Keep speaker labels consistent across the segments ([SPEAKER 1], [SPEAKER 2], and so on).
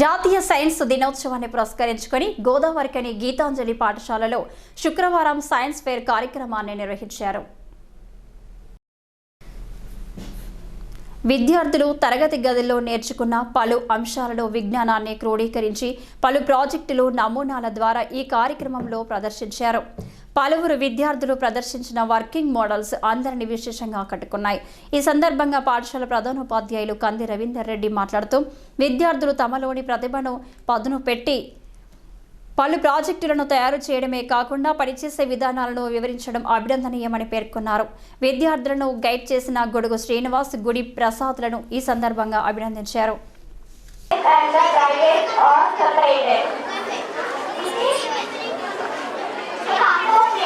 [SPEAKER 1] జాతీయ సైన్స్ దినోత్సవాన్ని పురస్కరించుకొని గోదావరికని గీతాంజలి పాఠశాలలో శుక్రవారం సైన్స్ ఫేర్ కార్యక్రమాన్ని నిర్వహించారు. విద్యార్థులు తరగతి గదిలో నేర్చుకున్న పలు అంశాలలో విజ్ఞానాన్ని క్రోడీకరించి పలు ప్రాజెక్టులు నమూనాల ద్వారా ఈ కార్యక్రమంలో ప్రదర్శించారు. పలువురు విద్యార్థులు ప్రదర్శించిన వర్కింగ్ మోడల్స్ అందరిని విశేషంగా ఆకట్టుకున్నాయి. ఈ సందర్భంగా పాఠశాల ప్రధానోపాధ్యాయులు కంది రవీందర్ రెడ్డి మాట్లాడుతూ విద్యార్థులు తమలోని ప్రతిభను పదును పెట్టి పలు ప్రాజెక్టులను తయారు చేయడమే కాకుండా పనిచేసే విధానాలను వివరించడం అభినందనీయమని పేర్కొన్నారు. విద్యార్థులను గైడ్ చేసిన గొడుగు శ్రీనివాస్ గుడి ప్రసాద్లను ఈ సందర్భంగా అభినందించారు.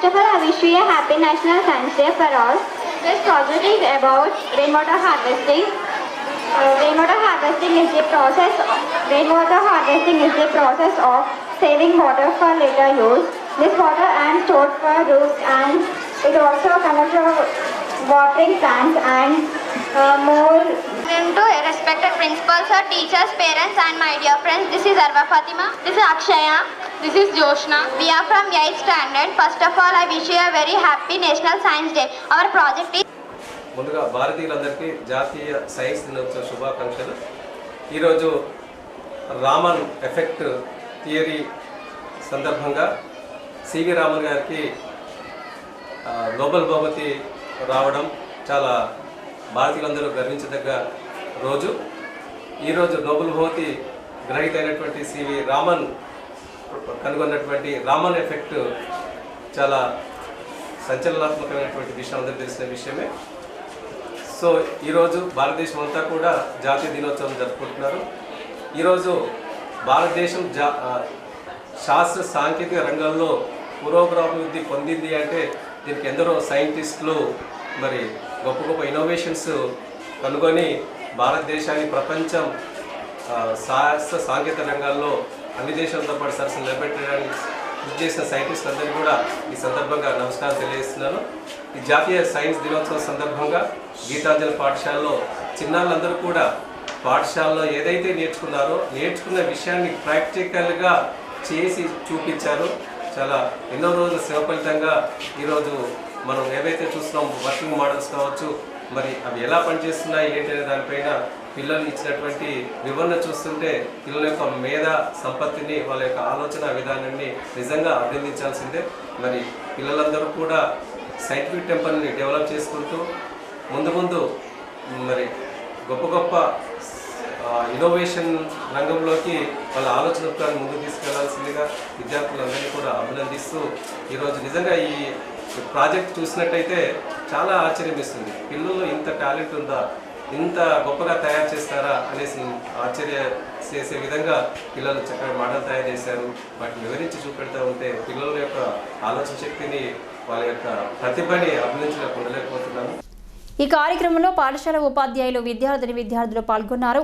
[SPEAKER 2] First of all, I wish you a happy National Science Day for all. This project is about rainwater harvesting. Uh, rainwater harvesting is the process. rainwater harvesting is the process of saving water for later use. This water and stored for roofs and it also connects to watering plants and uh, more
[SPEAKER 3] Welcome to respected principals, sir, teachers, parents, and my dear friends. This is Arva Fatima. This is Akshaya. This is Joshna. We are from 8th standard. First of all, I wish you a very happy National Science Day. Our project is
[SPEAKER 4] ముందుగా భారతీయులందరికీ జాతీయ సైన్స్ దినోత్సవ శుభాకాంక్షలు ఈరోజు Raman effect theory సందర్భంగా CV Raman గారికి Nobel బహుమతి రావడం చాలా భారతీయులందరూ గర్వించదగ్గ రోజు ఈరోజు నోబెల్ బహుమతి గ్రహీత అయినటువంటి సివి రామన్ కనుగొన్నటువంటి రామన్ ఎఫెక్ట్ చాలా సంచలనాత్మకమైనటువంటి విషయం అందరూ తెలిసిన విషయమే. సో ఈరోజు భారతదేశం అంతా కూడా జాతీయ దినోత్సవం జరుపుకుంటున్నారు. ఈరోజు భారతదేశం జా శాస్త్ర సాంకేతిక రంగంలో పురోగరాభివృద్ధి పొందింది అంటే దీనికి ఎందరో సైంటిస్టులు మరి గొప్ప గొప్ప ఇన్నోవేషన్స్ కనుగొని భారతదేశాన్ని ప్రపంచం శాస్త్ర సాంకేతిక రంగాల్లో అన్ని దేశాలతో పాటు సరసన నిలబెట్టడానికి కృషి చేసిన సైంటిస్ట్ అందరికీ కూడా ఈ సందర్భంగా నమస్కారం తెలియజేస్తున్నాను. ఈ జాతీయ సైన్స్ దినోత్సవం సందర్భంగా గీతాంజలి పాఠశాలలో చిన్నాళ్ళందరూ కూడా పాఠశాలలో ఏదైతే నేర్చుకున్నారో నేర్చుకున్న విషయాన్ని ప్రాక్టికల్గా చేసి చూపించారు. చాలా ఎన్నో రోజుల శ్రమ ఫలితంగా ఈరోజు మనం ఏవైతే చూస్తున్నాం వర్కింగ్ మోడల్స్ కావచ్చు మరి అవి ఎలా పనిచేస్తున్నాయి ఏంటి అనే దానిపైన పిల్లలు ఇచ్చినటువంటి వివరణ చూస్తుంటే పిల్లల యొక్క మేధ సంపత్తిని వాళ్ళ యొక్క ఆలోచన విధానాన్ని నిజంగా అభినందించాల్సిందే. మరి పిల్లలందరూ కూడా సైంటిఫిక్ టెంపర్ని డెవలప్ చేసుకుంటూ ముందు ముందు మరి గొప్ప గొప్ప ఇన్నోవేషన్ రంగంలోకి వాళ్ళ ఆలోచనలను ముందుకు తీసుకెళ్ళాల్సిందిగా విద్యార్థులందరినీ కూడా అభినందిస్తూ ఈరోజు నిజంగా ఈ ప్రాజెక్ట్ చూసినట్టయితే చాలా ఆశ్చర్యం ఇస్తుంది పిల్లల్లో ఇంత టాలెంట్ ఉందా? ఇంత గొప్పగా తయారు చేస్తారా అనేసి ఆశ్చర్య చేసే విధంగా పిల్లలు చక్కగా మోడల్ తయారు చేశారు. వాటిని వివరించి చూపెడతా ఉంటే పిల్లల యొక్క ఆలోచన శక్తిని వాళ్ళ యొక్క ప్రతిభని అభినంచలేక
[SPEAKER 1] ఈ కార్యక్రమంలో పాఠశాల ఉపాధ్యాయులు విద్యార్థిని విద్యార్థులు పాల్గొన్నారు.